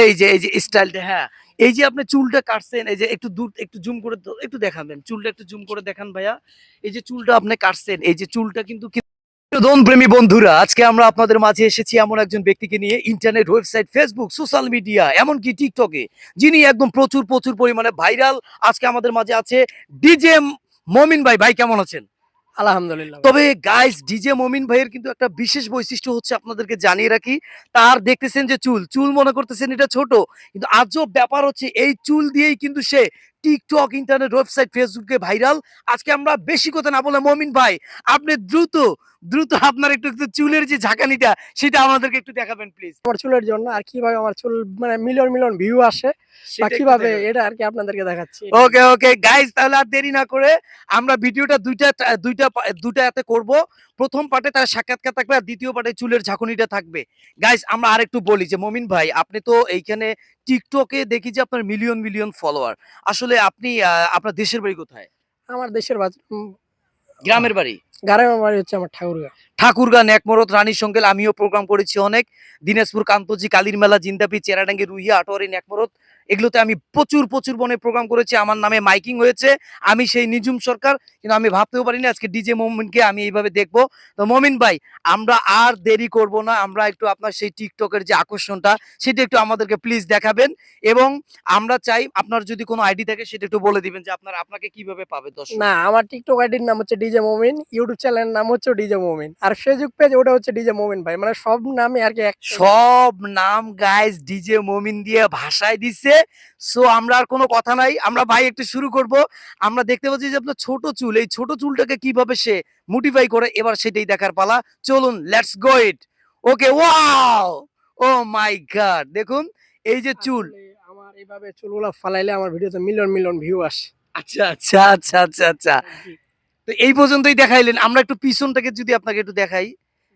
এই যে এই যে স্টাইলটা হ্যাঁ। এই যে আপনি চুলটা কাটছেন, এই যে একটু দূর, একটু জুম করে একটু দেখাবেন। চুলটা একটু জুম করে দেখান ভাইয়া। এই যে চুলটা আপনি কাটছেন, এই যে চুলটা কিন্তু প্রেমী বন্ধুরা। আজকে আমরা আপনাদের মাঝে এসেছি এমন একজন ব্যক্তিকে নিয়ে, internet website, Facebook, social media, এমনকি টিকটকে যিনি একদম প্রচুর প্রচুর পরিমাণে ভাইরাল। আজকে আমাদের মাঝে আছে ডিজে মমিন ভাই। ভাই, কেমন আছেন? আলহামদুলিল্লাহ তবে গাইস ডিজে মমিন ভাইয়ের কিন্তু একটা বিশেষ বৈশিষ্ট্য হচ্ছে আপনাদেরকে জানিয়ে রাখি, তার দেখতেছেন যে চুল চুল মনে করতেছেন এটা ছোট, কিন্তু আজব ব্যাপার হচ্ছে এই চুল দিয়েই কিন্তু সে টিকটক ইন্টারনেট ওয়েবসাইট ফেসবুকে ভাইরাল। আজকে আমরা বেশি কথা না বলে মমিন ভাই আপনি দ্রুত দ্রুত আপনার একটু একটু চুলের যে ঝাঁকানিটা সেটা আমাদেরকে একটু দেখাবেন প্লিজ আমার চুলের জন্য আর কীভাবে আমার চুল মানে মিলিয়ন মিলিয়ন ভিউ আসে বা কীভাবে এটা আর কি আপনাদেরকে দেখাচ্ছি। ওকে ওকে গাইস তাহলে আর দেরি না করে আমরা ভিডিওটা দুইটা দুইটা দুইটা এতে করব। প্রথম পার্টে তার সাক্ষাৎকার থাকবে আর দ্বিতীয় পার্টে চুলের ঝাঁকুনিটা থাকবে। গাইস আমরা আরেকটু বলি যে মমিন ভাই আপনি তো এইখানে টিকটকে দেখি যে আপনার মিলিয়ন মিলিয়ন ফলোয়ার আসলে আপনি আপনার দেশের বাড়ি কোথায়? আমার দেশের গ্রামের বাড়ি? গ্রামের বাড়ি হচ্ছে আমার ঠাকুরগা। ঠাকুরগা নেকমরত রানীর সঙ্গে আমিও প্রোগ্রাম করেছি অনেক। দিনাজপুর, কান্তজি, কালীর মেলা, জিন্দাপি, চেরাডাঙ্গি, রুইয়া আটোয়ারি নেকমরত এগুলোতে আমি প্রচুর প্রচুর বনে প্রোগ্রাম করেছি। আমার নামে মাইকিং হয়েছে। আমি সেই নিজুম সরকার, কিন্তু আমি ভাবতেও পারিনি আজকে ডিজে মোমিনকে আমি এইভাবে দেখব। তো মমিন ভাই, আমরা আর দেরি করব না। আমরা একটু আপনার সেই টিকটকের যে আকর্ষণটা, সেটা একটু আমাদেরকে প্লিজ দেখাবেন। এবং আমরা চাই আপনার যদি কোনো আইডি থাকে, সেটা একটু বলে দিবেন যে আপনার আপনাকে কীভাবে পাবে দর্শক। না, আমার টিকটক আইডির নাম হচ্ছে ডিজে মোমিন ইউটিউব চ্যানেলের নাম হচ্ছে ডিজে মোমিন। আর ফেসবুক পেজ ওটা হচ্ছে ডিজে মোমিন ভাই। মানে সব নামে আর কি সব নাম গাইস ডিজে মমিন দিয়ে ভাষায় দিচ্ছে সো আমরা আর কোনো কথা নাই। আমরা ভাই একটু শুরু করব। আমরা দেখতে পাচ্ছি যে আপনার ছোট চুল এই ছোট চুলটাকে কীভাবে সে মোটিফাই করে এবার সেটাই দেখার পালা। চলুন let's go it okay wow oh my god দেখুন এই যে চুল। আমার এইভাবে চুলগুলো ফালাইলে আমার ভিডিওতে মিলিয়ন মিলিয়ন ভিউ আসে। আচ্ছা আচ্ছা আচ্ছা আচ্ছা। আচ্ছা তো এই পর্যন্তই দেখাইলেন। আমরা একটু পিছনটাকে যদি আপনাকে একটু দেখাই।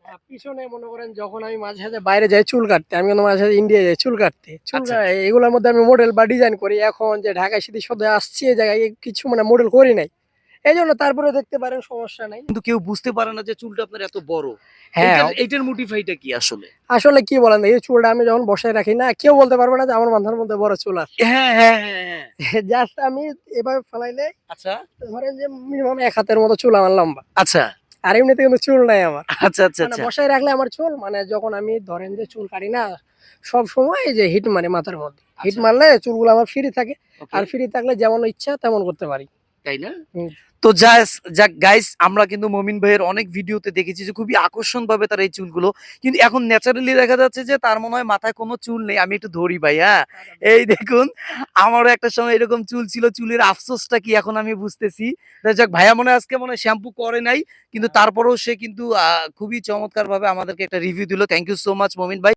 আর পিছনে মনে করেন যখন আমি মাঝে সাথে বাইরে যাই চুল কাটতে আমি মাঝে সাথে ইন্ডিয়া যাই চুল কাটতে। চুল আচ্ছা। এগুলোর মধ্যে আমি মডেল বা ডিজাইন করি। এখন যে ঢাকায় সিটি সদে আসছি এই জায়গায় কিছু মানে মডেল করি নাই। এই জন্য তারপরে দেখতে পারেন সমস্যা নাই। কিন্তু কেউ বুঝতে পারে না যে চুলটা আপনার এত বড়। হ্যাঁ। এইটার- মোটিফাইটা কি আসলে? আসলে কি বলেন এই চুলটা আমি যখন বসায় রাখি না কেউ বলতে পারবে না যে আমার মাথার মধ্যে বড় চুল আছে। হ্যাঁ হ্যাঁ হ্যাঁ হ্যাঁ। জাস্ট আমি এভাবে ফেলাইলে আচ্ছা। ধরেন যে মিনিমাম এক হাতের মতো চুল আমার লম্বা। আচ্ছা। আর এমনিতে কিন্তু চুল নাই আমার। আচ্ছা আচ্ছা মানে আচ্ছা। বসায় রাখলে আমার চুল মানে যখন আমি ধরেন যে চুল কাটি না সব সময় যে হিট মারে মাথার মধ্যে। হিট আচ্ছা। মারলে চুলগুলো আমার ফ্রি থাকে। আর ফ্রি থাকলে যেমন ইচ্ছা তেমন করতে পারি। তাই না? তো যাক গাইস আমরা কিন্তু মমিন ভাইয়ের অনেক ভিডিওতে দেখেছি যে খুবই আকর্ষণ ভাবে তার এই চুলগুলো। কিন্তু এখন ন্যাচারালি দেখা যাচ্ছে যে তার মনে হয় মাথায় কোনো চুল নেই। আমি একটু ধরি ভাই হ্যাঁ? এই দেখুন আমারও একটা সময় এরকম চুল ছিল চুলের আফসোসটা কি এখন আমি বুঝতেছি। যাক ভাইয়া মনে হয় আজকে মনে শ্যাম্পু করে নাই কিন্তু তারপরেও সে কিন্তু আহ, খুবই চমৎকার ভাবে আমাদেরকে একটা রিভিউ দিল। থ্যাংক ইউ সো মাচ মমিন ভাই।